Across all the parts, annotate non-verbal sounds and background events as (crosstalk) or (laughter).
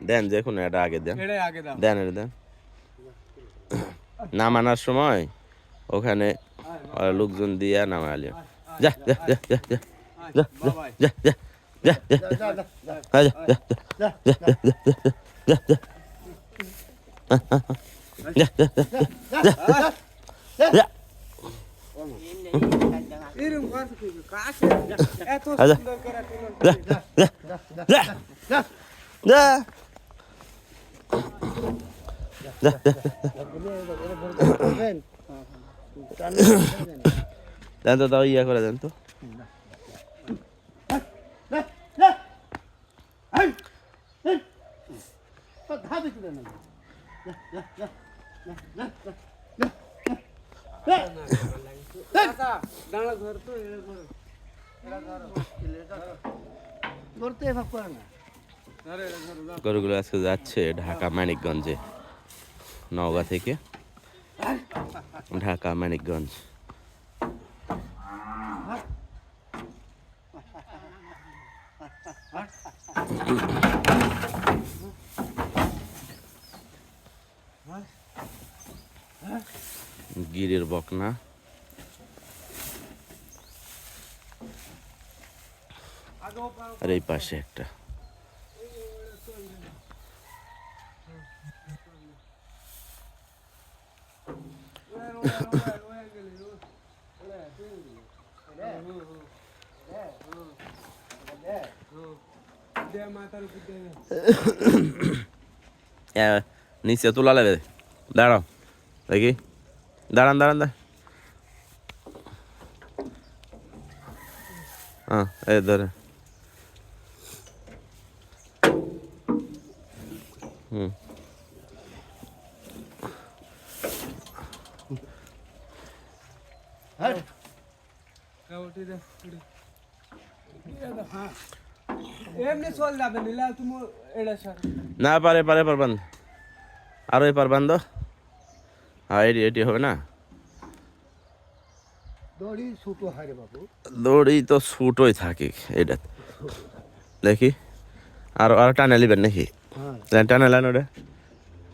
দেন যে কোনো এটা আগে দেন দেন এটা দেন নামানোর সময় ওখানে লোকজন দিয়া নামা আলিয়া যা যা যা যা যা যা যা যা যা যা হ্যাঁ, যা যা যা যা যা যা যা দেন তো তাও ইয়া করে দেন তো। ধরতে ভাব করে না। গরুগুলো আজকে যাচ্ছে ঢাকা মানিকগঞ্জে, নওগাঁ থেকে। ঢাকা মানিকগঞ্জ। গিরের বকনা। আর এই পাশে একটা। (coughs) Ya, ni si tú la le ves. Aquí. Dara, anda, anda. Ah, eh, dale. না পারে পারে পারবান আরও এই পারবান তো হ্যাঁ এটি এটি হবে না। দড়ি তো ছুটোই থাকে এটা দেখি। আর আর টানে লিবেন নাকি? হ্যাঁ। টানে লান ওটা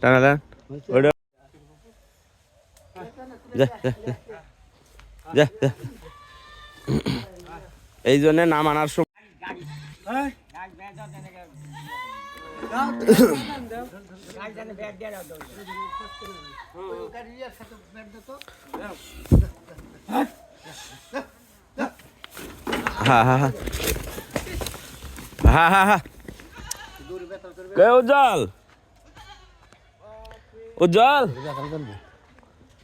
টানে লান। ওটা যা যা। এই জন্য নাম আনার সময় হ্যাঁ কে উজ্জ্বল? উজ্জ্বল?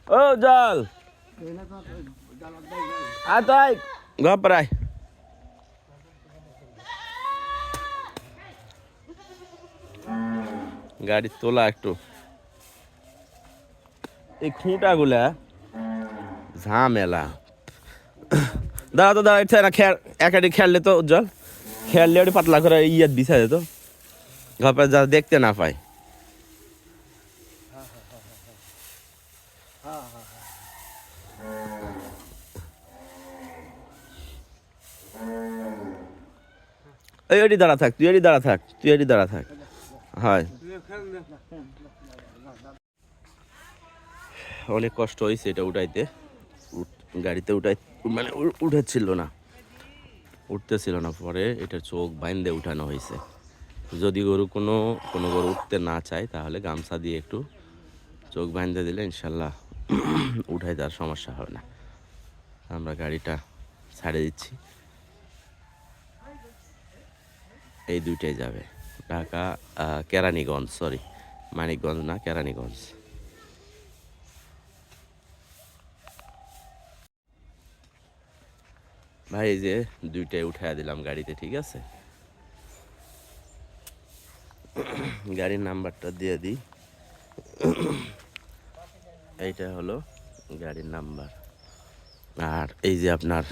ও উজ্জ্বল। তো আয়। ঘর আয় গাড়ি তোলা একটু। এই খুঁটাগুলা ঝামেলা। দাঁড়া তো, দাঁড়া এটা না খেয়াল একাডি খেললে তো উজ্জ্বল। খেললে ওটি পাতলা করে ইয়াত বিছা যেত ঘরে যা দেখতে না পায়। এই ওটি দাঁড়া থাক, তুই এটি দাঁড়া থাক, তুই এটি দাঁড়া থাক। হয়। অনেক কষ্ট হয়েছে এটা উঠাইতে। উঠ- গাড়িতে উঠাই মানে উঠেছিল না। উঠতেছিল না, পরে এটা চোখ বাইন্দে উঠানো হয়েছে। যদি গরু কোনো কোনো গরু উঠতে না চায়, তাহলে গামছা দিয়ে একটু চোখ বাইন্দে দিলে ইনশাল্লাহ উঠাই তার সমস্যা হবে না। আমরা গাড়িটা ছাড়ে দিচ্ছি। এই দুইটাই যাবে। ঢাকা কেরানীগঞ্জ সরি মানিকগঞ্জ না, কেরানীগঞ্জ। ভাই, এই যে দুইটাই উঠাইয়া দিলাম গাড়িতে, ঠিক আছে? গাড়ির নাম্বারটা দিয়ে দিই। এইটা হলো গাড়ির নাম্বার। আর এই যে আপনার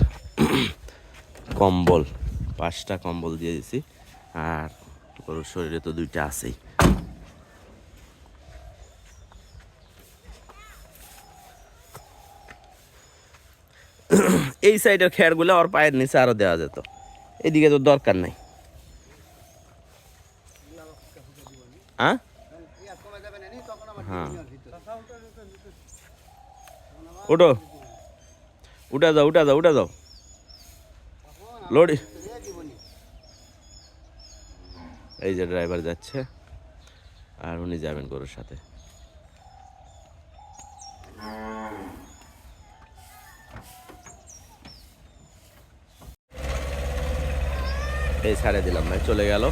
কম্বল, পাঁচটা কম্বল দিয়ে দিছি। আর গরুর শরীরে তো দুইটা আছেই। এই সাইডের খেয়ারগুলো ওর পায়ের নিচে আরও দেওয়া যেত। এদিকে তো দরকার নাই। হ্যাঁ। উঠা যাও উঠা যাও উঠা যাও। লোড এই যে ড্রাইভার যাচ্ছে, আর উনি যাবেন গরুর সাথে। এই ছাড়ে দিলাম ভাই, চলে গেল।